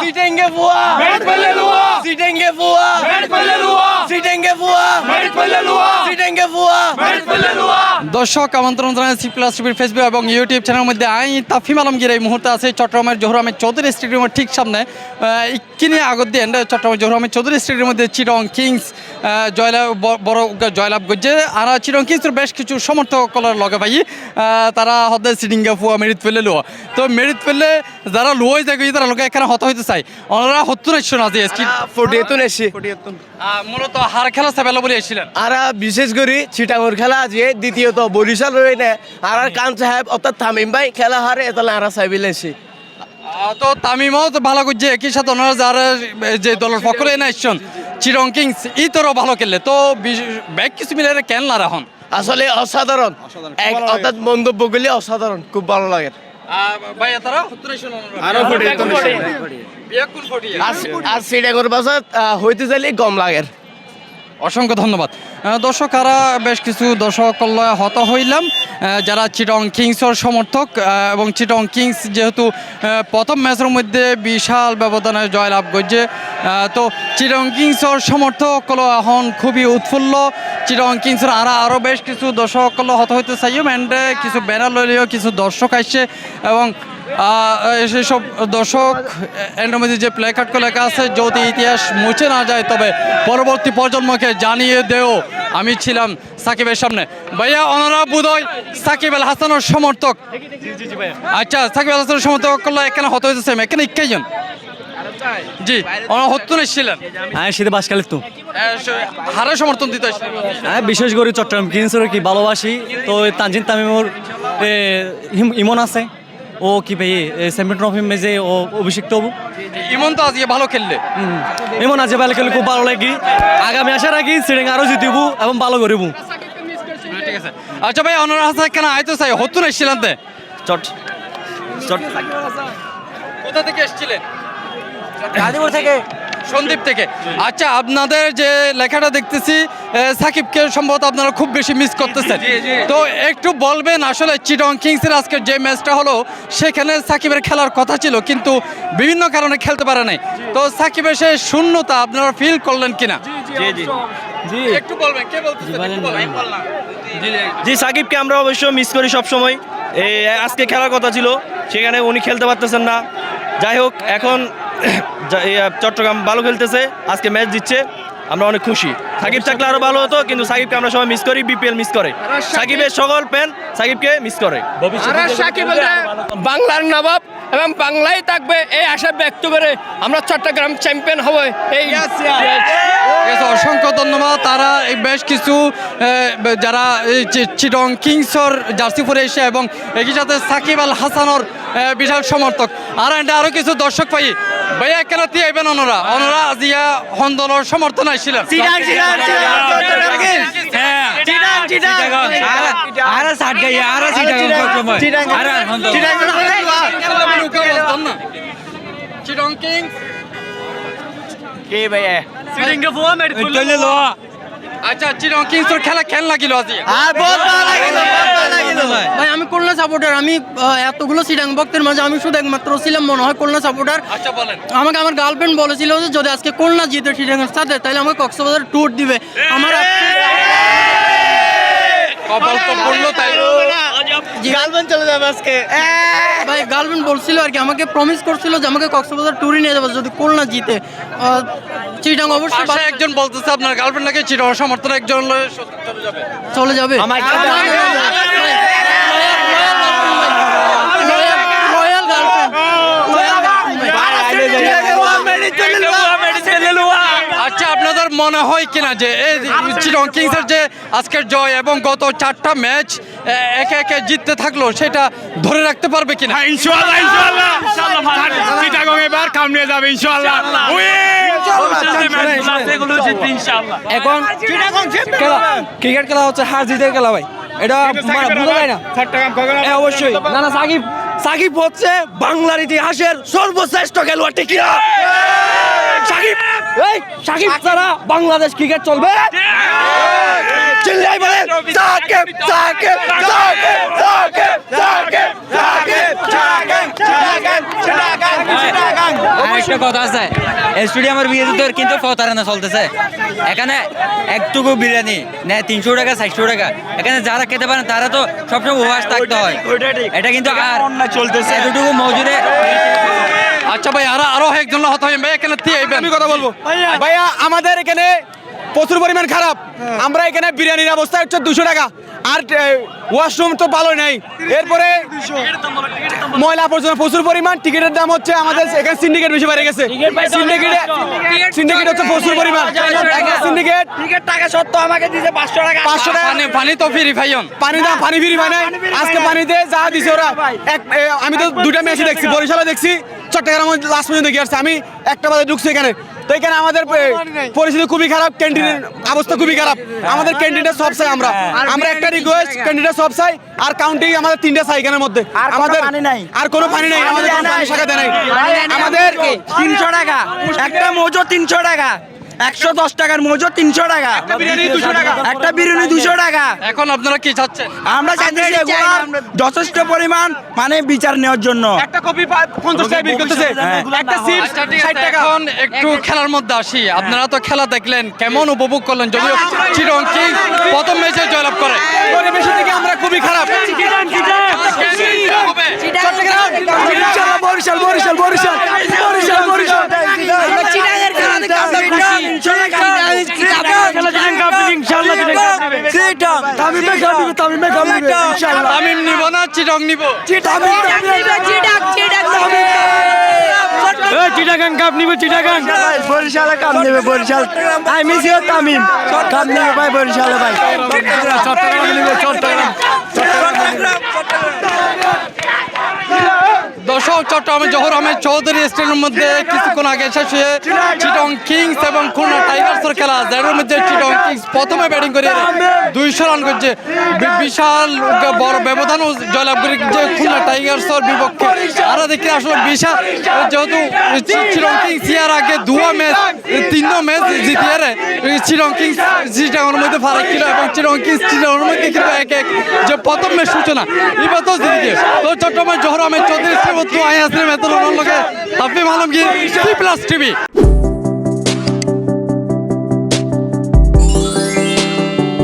सीटेंगे बुआ सीटेंगे बुआ सीटेंगे बुआ सीटेंगे बुआ দর্শক আমন্ত্রণ জানাই সি প্লাস টিভির ফেসবুক এবং ইউটিউব চ্যানেলের মধ্যে আমি তাফিম আলমগীর এই মুহূর্তে আছে চট্টগ্রামের জহুর আহমেদ চৌধুরী স্টেডিয়ামের ঠিক সামনে ইকিনি আগত দিয়ে চট্টগ্রামের জহুর আহমেদ চৌধুরী স্টেডিয়ামের মধ্যে চিরং কিংস আহ, জয়লাভ বড় জয়লাভ করছে। আর চিরং কিংসের বেশ কিছু সমর্থক কলার লগে আহ, তারা হদে সিডিঙ্গা ফুয়া মেরিট ফেলে লোয়া। তো মেরিট ফেলে যারা লোয় যায় তারা লোকে এখানে হত হইতে চাই ওনারা হত্তর আসছে না যে ফুটিয়ে এসি। মূলত হার খেলা সেবেলা বলে এসেছিলেন। আর বিশেষ করে চিটাঙ্গর খেলা যে দ্বিতীয়ত বরিশাল রয়ে আর আর কান সাহেব অর্থাৎ তামিম ভাই খেলা হারে এতলে আর সাহেবিল এসি। তো তামিমও তো ভালো করছে। একই সাথে ওনারা যারা যে দলের পক্ষ এনে আসছেন চিরং কিংস ই তোরও ভালো খেললে। তো ব্যাক ব্যাগ কিছু মিলে কেনলা কেন না এখন আসলে অসাধারণ। এক অর্থাৎ মন্তব্যগুলি অসাধারণ খুব ভালো লাগে। আরও আর বাজার হইতে চাইলে গম লাগের। অসংখ্য ধন্যবাদ। দর্শক, আরা বেশ কিছু দর্শক কল্যাণ হত হইলাম। যারা চিটং কিংসর সমর্থক এবং চিটং কিংস যেহেতু প্রথম ম্যাচের মধ্যে বিশাল ব্যবধানে জয়লাভ করছে। তো চিটং কিংসর সমর্থক এখন খুবই উৎফুল্ল। চিটং কিংসের আরা আরও বেশ কিছু দর্শক হলো হত হইতে চাইও। অ্যান্ড কিছু ব্যানার লইলেও কিছু দর্শক আসছে এবং সেসব দর্শক মধ্যে যে প্লে কার্ড লেখা আছে যদি ইতিহাস মুছে না যায় তবে পরবর্তী প্রজন্মকে জানিয়ে দেও। আমি ছিলাম সাকিবের সামনে। ভাইয়া ওনারা বোধহয় সাকিব আল হাসানের সমর্থক। আচ্ছা সাকিব আল হাসানের সমর্থক করলে এখানে হতে হইতেছে। এখানে ইক্কাইজন জি ওনারা হত্যু ছিলেন। হ্যাঁ শীতে বাস খেলে তো। হারে সমর্থন দিতে হ্যাঁ বিশেষ করে চট্টগ্রাম কিংসের কি ভালোবাসি তো তানজিন তামিমর ইমন আছে। ও কি ভাই সেমিন ট্রফি মেজে ও অভিষিক্ত হব ইমন তো আজকে ভালো খেললে। ইমন আছে ভালো খেলে খুব ভালো লাগে। আগামী আসার আগে সিরিং আরও জিতিব এবং ভালো করিব। ঠিক আছে। আচ্ছা ভাই ওনারা হাসা কেন আইতে চাই? হত্যু ছিলেন তে। চট চট। কোথা থেকে এসেছিলেন? গাজীপুর থেকে? সন্দীপ থেকে। আচ্ছা আপনাদের যে লেখাটা দেখতেছি সাকিবকে সম্ভবত আপনারা খুব বেশি মিস করতেছেন। তো একটু বলবেন আসলে চিটং কিংসের আজকের যে ম্যাচটা হলো সেখানে সাকিবের খেলার কথা ছিল কিন্তু বিভিন্ন কারণে খেলতে পারে নাই। তো সাকিবের সে শূন্যতা আপনারা ফিল করলেন কিনা? জি জি জি একটু বলবেন কে। জি সাকিবকে আমরা অবশ্য মিস করি সবসময়। এই আজকে খেলার কথা ছিল সেখানে উনি খেলতে পারতেছেন না। যাই হোক এখন চট্টগ্রাম ভালো খেলতেছে আজকে ম্যাচ দিচ্ছে আমরা অনেক খুশি। সাকিব থাকলে আরও ভালো হতো কিন্তু সাকিবকে আমরা সবাই মিস করি বিপিএল মিস করে। সাকিবের সকল প্যান সাকিবকে মিস করে। সাকিব বাংলার নবাব এবং বাংলায় থাকবে এই আশা ব্যক্ত করে আমরা চট্টগ্রাম চ্যাম্পিয়ন হবে এই অসংখ্য ধন্যবাদ। তারা এই বেশ কিছু যারা চিটং কিংসর জার্সি পরে এসে এবং একই সাথে সাকিব আল হাসানোর বিশাল সমর্থক আর এন্ড আরও কিছু দর্শক পাই ভাইয়া কেন দিয়ে আইবেন ওনারা ওনারা আজিয়া হন্দনের সমর্থন আইছিলেন হ্যাঁ কে ভাইয়া আচ্ছা চিরং কিংসর খেলা খেল লাগিল আজি? ভাই আমি খুলনা সাপোর্টার আমি এতগুলো সিডাং ভক্তের মাঝে আমি শুধু একমাত্র ছিলাম মনে হয় খুলনা সাপোর্টার আচ্ছা বলেন। আমাকে আমার গার্লফ্রেন্ড বলেছিল যে যদি আজকে খুলনা জিতে সিডাংয়ের সাথে তাহলে আমাকে কক্সবাজার ট্যুর দিবে। আমার কপাল তো পড়ল তাই গার্লফ্রেন্ড চলে যাবে আজকে। ভাই গার্লফ্রেন্ড বলছিল আর কি আমাকে প্রমিস করছিল যে আমাকে কক্সবাজার ট্যুরে নিয়ে যাবে যদি খুলনা জিতে। আহ, চিটাং অবশ্যই পাশে একজন বলতেছে আপনার গার্লফ্রেন্ড নাকি চিটাং সমর্থন একজন লয়ে চলে যাবে। চলে যাবে রয়্যাল গার্লফ্রেন্ড আচ্ছা আপনাদের মনে হয় কিনা যে এই চিটং কিংসের যে আজকের জয় এবং গত চারটা ম্যাচ একে একে জিততে থাকল সেটা ধরে রাখতে পারবে কিনা? ইনশাআল্লাহ ইনশাআল্লাহ। চিটাগং এবার কামড়ে যাবে ইনশাআল্লাহ। এখন ক্রিকেট খেলা হচ্ছে হার জিতের খেলা ভাই। এটা মানে বোঝা যায় না। হ্যাঁ, অবশ্যই। না না সাকিব সাকিব হচ্ছে বাংলার ইতিহাসের সর্বশ্রেষ্ঠ খেলোয়াড় ঠিক? এই সাকিব ছাড়া বাংলাদেশ ক্রিকেট চলবে? চিল্লাই বলেন সাকিব সাকিব সাকিব সাকিব সাকিব একটা কথা আছে স্টেডিয়ামের বিয়েতে তো কিন্তু প্রতারণা চলতেছে। এখানে একটুকু বিরিয়ানি নেয় তিনশো টাকা চারশো টাকা। এখানে যারা খেতে পারেন তারা তো সবসময় উপবাস থাকতে হয়। এটা কিন্তু আর চলতেছে। এতটুকু মজুরে আচ্ছা ভাই আরও আরও একজন হত ভাই এখানে আমি কথা বলব। ভাইয়া। আমাদের এখানে প্রচুর পরিমাণ খারাপ। আমরা এখানে বিরিয়ানির অবস্থা হচ্ছে দুশো টাকা। আর ওয়াশরুম তো ভালো নেই। এরপরে ময়লা আবর্জনা প্রচুর পরিমাণ। টিকিটের দাম হচ্ছে আমাদের এখানে সিন্ডিকেট বেশি বেড়ে গেছে। সিন্ডিকেট সিন্ডিকেট হচ্ছে প্রচুর পরিমাণ। সিন্ডিকেট টিকিট টাকা আমাকে পাঁচশো টাকা। পাঁচশো টাকা। পানি পানি তো ফ্রি ভাইয়ন পানি দাম পানি ফিরি মানে? আজকে পানিতে যা দিছে ওরা। এক আমি তো দুটা ম্যাচই দেখছি বরিশালে দেখছি। চট্টগ্রাম লাস্ট পর্যন্ত গিয়ে আসছে। আমি একটা বাজে ঢুকছি এখানে। তো এখানে আমাদের পরিস্থিতি খুবই খারাপ ক্যান্টিনের অবস্থা খুবই খারাপ। আমাদের ক্যান্টিনটা সব চাই আমরা। আমরা একটা রিকোয়েস্ট ক্যান্টিনটা সব চাই আর কাউন্টি আমাদের তিনটা চাই এখানের মধ্যে। আমাদের আর কোনো পানি নেই আমাদের কোনো পানি শাখা দেয় নাই। আমাদের তিনশো টাকা। একটা মোজো তিনশো টাকা। একশো দশ টাকার মোজো তিনশো টাকা। বিরিয়ানি 200 টাকা। একটা বিরিয়ানি দুশো টাকা। এখন আপনারা কি চাচ্ছেন? আমরা এগুলার যথেষ্ট পরিমাণ মানে বিচার নেওয়ার জন্য। একটা কপি পঞ্চাশ টাকা বিল করতেছে। একটা চিপস আচ্ছা ষাট টাকা। এখন একটু খেলার মধ্যে আসি। আপনারা তো খেলা দেখলেন কেমন উপভোগ করলেন? যদিও প্রথম ম্যাচে জয়লাভ করে। পরিবেশের দিকে আমরা খুবই খারাপ চট্টগ্রাম ইনশাআল্লাহ বরিশাল বরিশাল বরিশাল বরিশাল বরিশাল তামিমে নিবে ইনশাআল্লাহ। তামিম নিব না চিটং নিব। চিটাগাং কাপ নিবে চিটাগাং। বরিশালে কাপ নিবে Barishal. I miss you Tamim. Cup নিবে ভাই বরিশালে ভাই। চট্টগ্রাম নিবে চট্টগ্রাম দর্শক চট্টগ্রামে জহর আহমেদ চৌধুরী স্টেডিয়ামের মধ্যে কিছুক্ষণ আগে শেষ হয়ে চিটং কিংস এবং খুলনা টাইগার্সের খেলা যার মধ্যে চিটং কিংস প্রথমে ব্যাটিং করে দুইশো রান করছে। বিশাল বড় ব্যবধান জয়লাভ করে যে খুলনা টাইগার্সের বিপক্ষে। আরও দেখি আসলে বিশাল, যেহেতু চিটং কিংস ইয়ার আগে দুয়া ম্যাচ তিনটা ম্যাচ জিতিয়ে চিটং কিংস চিটাঙের মধ্যে ফারাক ছিল এবং চিটং কিংস চিটাঙের মধ্যে কিন্তু এক এক, যে প্রথম ম্যাচ সূচনা। এবার তো জিতে তো চট্টগ্রামের জহর আহমেদ চৌধুরী শ্রীমত্তু আই মেতল লগে তাপি সি প্লাস টিভি।